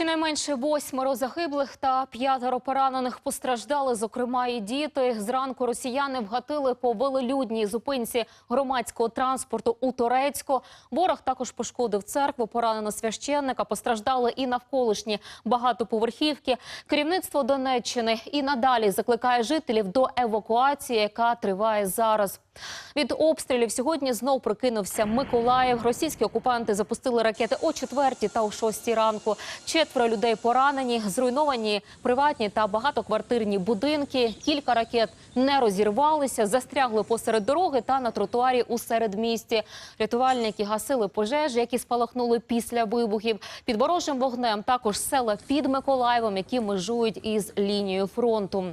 Щонайменше восьмеро загиблих та п'ятеро поранених постраждали, зокрема і діти. Зранку росіяни вгатили по велелюдній зупинці громадського транспорту у Торецьку. Ворог також пошкодив церкву, поранено священника, постраждали і навколишні багатоповерхівки. Керівництво Донеччини і надалі закликає жителів до евакуації, яка триває зараз. Від обстрілів сьогодні знов прокинувся Миколаїв. Російські окупанти запустили ракети о 4 та о 6 ранку. Четверо людей поранені, зруйновані приватні та багатоквартирні будинки. Кілька ракет не розірвалися, застрягли посеред дороги та на тротуарі у середмісті. Рятувальники гасили пожежі, які спалахнули після вибухів. Під ворожим вогнем також села під Миколаєвом, які межують із лінією фронту.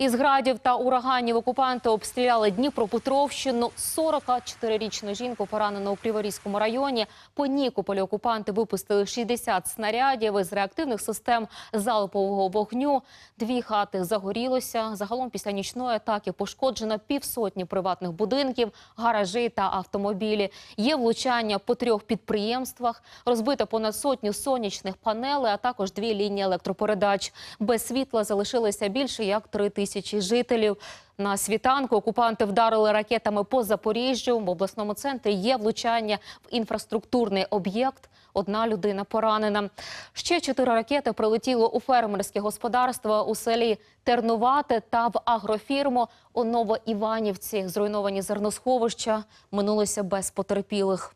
Із градів та ураганів окупанти обстріляли Дніпропетровщину. 44-річну жінку поранено у Криворізькому районі. По Нікополі окупанти випустили 60 снарядів із реактивних систем залпового вогню. Дві хати загорілося. Загалом після нічної атаки пошкоджено півсотні приватних будинків, гаражі та автомобілі. Є влучання по трьох підприємствах. Розбито понад сотню сонячних панелей, а також дві лінії електропередач. Без світла залишилося більше як три тисячі жителів. На світанку окупанти вдарили ракетами по Запоріжжю. В обласному центрі є влучання в інфраструктурний об'єкт. Одна людина поранена. Ще чотири ракети прилетіло у фермерське господарство у селі Тернувате та в агрофірму у Новоіванівці. Зруйновані зерносховища минулися без потерпілих.